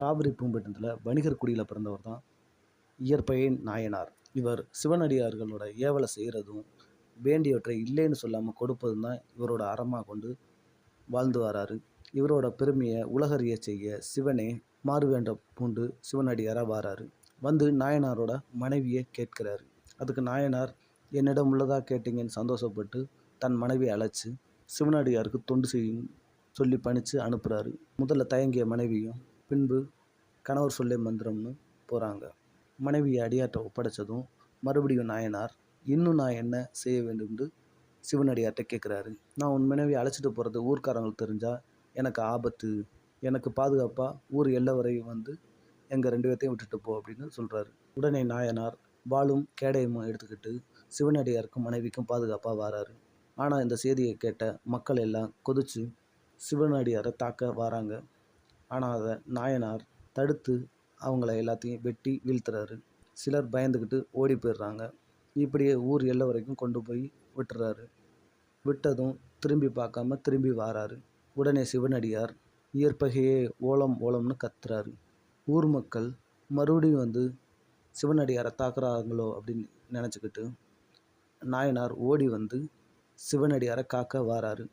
காவிரி பூம்பட்டினத்தில் வணிகர் குடியில் பிறந்தவர் தான் இயற்பெயின் நாயனார். இவர் சிவனடியார்களோட ஏவலை செய்கிறதும் வேண்டியவற்றை இல்லைன்னு சொல்லாமல் கொடுப்பதும் தான் இவரோட அறமாக கொண்டு வாழ்ந்து வராரு. இவரோட பெருமையை உலகறிய செய்ய சிவனே மாறுவேண்ட பூண்டு சிவனடியாராக வாராரு. வந்து நாயனாரோட மனைவியை கேட்கிறாரு. அதுக்கு நாயனார் என்னிடம் உள்ளதா கேட்டீங்கன்னு சந்தோஷப்பட்டு தன் மனைவியை அழைச்சி சிவனடியாருக்கு தொண்டு செய்யும் சொல்லி பணித்து அனுப்புகிறாரு முதல்ல தயங்கிய மனைவியும் பின்பு கணவர் சொல்லே மந்திரம்னு போகிறாங்க மனைவியை அடியார்ட்ட ஒப்படைச்சதும் மறுபடியும் நாயனார் இன்னும் நான் என்ன செய்ய வேண்டும்னு சிவனடியார்கிட்ட கேட்குறாரு. நான் உன் மனைவியை அழைச்சிட்டு போகிறது ஊர்க்காரங்களுக்கு தெரிஞ்சால் எனக்கு ஆபத்து. எனக்கு பாதுகாப்பாக ஊர் எல்லை வந்து எங்கள் ரெண்டு பேர்த்தையும் விட்டுட்டு போ அப்படின்னு சொல்கிறாரு உடனே நாயனார் வாளும் கேடயமும் எடுத்துக்கிட்டு சிவனடியாருக்கும் மனைவிக்கும் பாதுகாப்பாக வராரு. ஆனால் இந்த செய்தியை கேட்ட மக்கள் எல்லாம் கொதிச்சு சிவனடியாரை தாக்க வராங்க. ஆனால் அதை நாயனார் தடுத்து அவங்கள எல்லாத்தையும் வெட்டி வீழ்த்துறாரு. சிலர் பயந்துக்கிட்டு ஓடி போயிடுறாங்க. இப்படியே ஊர் எல்லை வரைக்கும் கொண்டு போய் விட்டுறாரு. விட்டதும் திரும்பி பார்க்காம திரும்பி வாராரு. உடனே சிவனடியார் இயற்பகையே ஓலம் ஓலம்னு கத்துறாரு. ஊர் மக்கள் மறுபடியும் வந்து சிவனடியாரை தாக்குறாங்களோ அப்படின்னு நினச்சிக்கிட்டு நாயனார் ஓடி வந்து சிவனடியாரை காக்க வாராரு.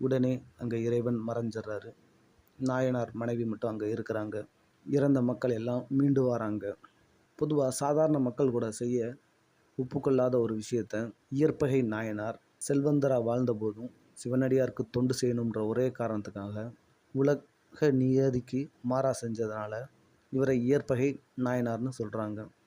உடனே அங்கே இறைவன் மறைஞ்சிடுறாரு. நாயனார் மனைவி மட்டும் அங்கே இருக்கிறாங்க. இறந்த மக்கள் எல்லாம் மீண்டு வராங்க. பொதுவாக சாதாரண மக்கள் கூட செய்ய ஒப்புக்கொள்ளாத ஒரு விஷயத்த இயற்பகை நாயனார் செல்வந்தராக வாழ்ந்தபோதும் சிவனடியாருக்கு தொண்டு செய்யணுன்ற ஒரே காரணத்துக்காக உலக நியதிக்கு மாறா செஞ்சதுனால இவரை இயற்பகை நாயனார்னு சொல்கிறாங்க